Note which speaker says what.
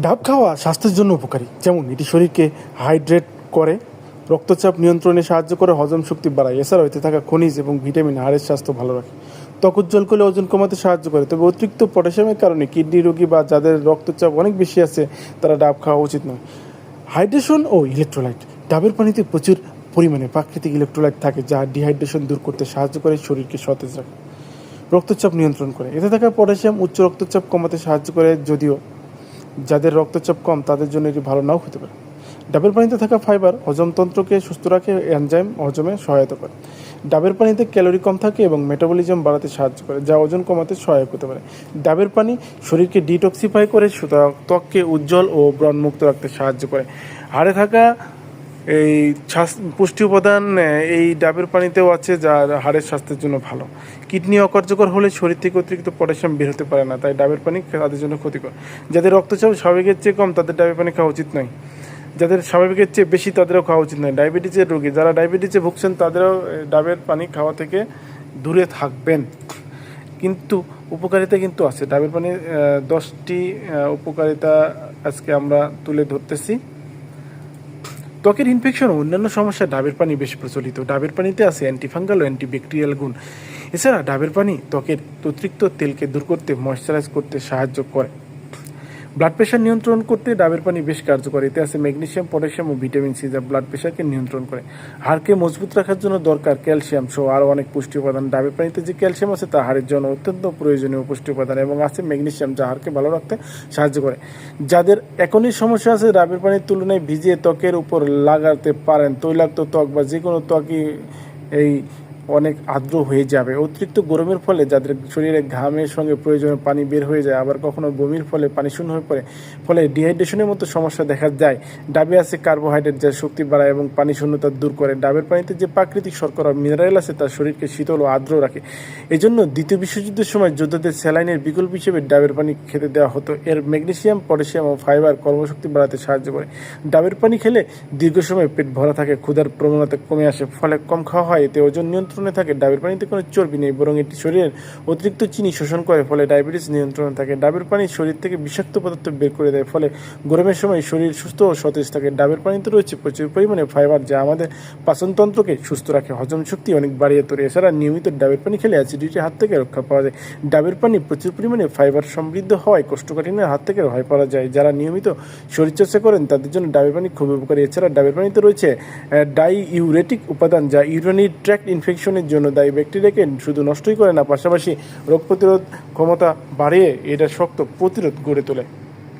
Speaker 1: ডাব খাওয়া স্বাস্থ্যের জন্য উপকারী। যেমন এটি শরীরকে হাইড্রেট করে, রক্তচাপ নিয়ন্ত্রণে সাহায্য করে, হজম শক্তি বাড়ায়। এছাড়াও এতে থাকা খনিজ এবং ভিটামিন হাড়ের স্বাস্থ্য ভালো রাখে। ত্বক উজ্জ্বল করলে ওজন কমাতে সাহায্য করে। তবে অতিরিক্ত পটাশিয়ামের কারণে কিডনি রোগী বা যাদের রক্তচাপ অনেক বেশি আছে, তারা ডাব খাওয়া উচিত নয়। হাইড্রেশন ও ইলেকট্রোলাইট। ডাবের পানিতে প্রচুর পরিমাণে প্রাকৃতিক ইলেকট্রোলাইট থাকে, যা ডিহাইড্রেশন দূর করতে সাহায্য করে, শরীরকে সতেজ রাখে, রক্তচাপ নিয়ন্ত্রণ করে। এতে থাকা পটাশিয়াম উচ্চ রক্তচাপ কমাতে সাহায্য করে, যদিও যাদের রক্তচাপ কম, তাদের জন্য এটি ভালো নাও হতে পারে। ডাবের পানিতে থাকা ফাইবার হজমতন্ত্রকে সুস্থ রাখে, এনজাইম হজমে সহায়তা করে। ডাবের পানিতে ক্যালোরি কম থাকে এবং মেটাবলিজম বাড়াতে সাহায্য করে, যা ওজন কমাতে সহায়ক হতে পারে। ডাবের পানি শরীরকে ডিটক্সিফাই করে সুতরাং ত্বককে উজ্জ্বল ও ব্রণমুক্ত রাখতে সাহায্য করে। হাড়ে থাকা এই পুষ্টি উপাদান এই ডাবের পানিতেও আছে যা হাড়ের স্বাস্থ্যের জন্য ভালো। কিডনি অকার্যকর হলে শরীর থেকে অতিরিক্ত পটাশিয়াম বের হতে পারে না তাই ডাবের পানি তাদের জন্য ক্ষতিকর। যাদের রক্তচাপ স্বাভাবিকের চেয়ে কম তাদের ডাবের পানি খাওয়া উচিত নয়। যাদের স্বাভাবিকের চেয়ে বেশি তাদেরও খাওয়া উচিত নয়। ডায়াবেটিসের রোগী যারা ডায়াবেটিসে ভুগছেন তাদেরও ডাবের পানি খাওয়া থেকে দূরে থাকবেন। কিন্তু উপকারিতা কিন্তু আছে। ডাবের আহ, দশটি উপকারিতা আজকে আমরা তুলে ধরতেছি। ত্বকের ইনফেকশন ও অন্যান্য সমস্যায় ডাবের পানি বেশি প্রচলিত। ডাবের পানিতে আছে অ্যান্টিফাঙ্গাল ও অ্যান্টিব্যাকটেরিয়াল গুণ। এছাড়া ডাবের পানি ত্বকের অতিরিক্ত তেলকে দূর করতে ময়শ্চারাইজ করতে সাহায্য করে। ব্লাড প্রেশার নিয়ন্ত্রণ করতে ডাবের পানি বেশ কার্যকর। এতে আছে ম্যাগনেশিয়াম, পটাশিয়াম ও ভিটামিন সি যা ব্লাড প্রেশারকে নিয়ন্ত্রণ করে। হাড়কে মজবুত রাখার জন্য দরকার ক্যালসিয়াম সহ আরও অনেক পুষ্টি উপাদান। ডাবের পানিতে যে ক্যালসিয়াম আছে তা হাড়ের জন্য অত্যন্ত প্রয়োজনীয় পুষ্টি উপাদান এবং আছে ম্যাগনেশিয়াম যা হাড়কে ভালো রাখতে সাহায্য করে। যাদের এখনই সমস্যা আছে ডাবের পানির তুলনায় ভিজিয়ে ত্বকের উপর লাগাতে পারেন। তৈলাক্ত ত্বক বা যে কোনো ত্বকই এই অনেক আর্দ্র হয়ে যাবে। অতিরিক্ত গরমের ফলে যাদের শরীরে ঘামের সঙ্গে প্রয়োজনীয় পানি বের হয়ে যায়, আবার কখনো বমির ফলে পানি শূন্য হয়ে পড়ে, ফলে ডিহাইড্রেশনের মতো সমস্যা দেখা যায়। ডাবে আছে কার্বোহাইড্রেট যা শক্তি বাড়ায় এবং পানি শূন্যতা দূর করে। ডাবের পানিতে যে প্রাকৃতিক শর্করা মিনারেল আছে, তা শরীরকে শীতল ও আর্দ্র রাখে। এজন্য দ্বিতীয় বিশ্বযুদ্ধের সময় যোদ্ধাদের স্যালাইনের বিকল্প হিসেবে ডাবের পানি খেতে দেওয়া হতো। এর ম্যাগনেশিয়াম পটাশিয়াম ও ফাইবার কর্মশক্তি বাড়াতে সাহায্য করে। ডাবের পানি খেলে দীর্ঘ সময় পেট ভরা থাকে, ক্ষুধার প্রবণতা কমে আসে, ফলে কম খাওয়া হয়, এতে ওজন নিয়ন্ত্রণে থাকে, ডাবের পানিতে কোনো চর্বি নেই, বরং এটি শরীরের অতিরিক্ত চিনি শোষণ করে, ফলে ডায়াবেটিস নিয়ন্ত্রণে থাকে। ডাবের পানি শরীর থেকে বিষাক্ত পদার্থ বের করে দেয়, ফলে গরমের সময় শরীর সুস্থ ও সতেজ থাকে। ডাবের পানিতে রয়েছে প্রচুর পরিমাণে ফাইবার, যা আমাদের পাচনতন্ত্রকে সুস্থ রাখে। হজম শক্তি অনেক বাড়িয়ে তোলে। এছাড়া নিয়মিত ডাবের পানি খেলে অ্যাসিডিটির হাত থেকে রক্ষা পাওয়া যায়। ডাবের পানি প্রচুর পরিমাণে ফাইবার সমৃদ্ধ হওয়ায় কোষ্ঠকাঠিন্যের হাত থেকে রেহাই পাওয়া যায়। যারা নিয়মিত শরীরচর্চা করেন, তাদের জন্য ডাবের পানি খুবই উপকারী। এছাড়া ডাবের পানিতে রয়েছে ডাই ইউরেটিক উপাদান, যা ইউরিনারি ট্র্যাক্ট ইনফেকশনের জন্য দায়ী ব্যাকটেরিয়াকে শুধু নষ্টই করে না, পাশাপাশি রোগ প্রতিরোধ ক্ষমতা বাড়িয়ে এটা শক্ত প্রতিরোধ গড়ে তোলে।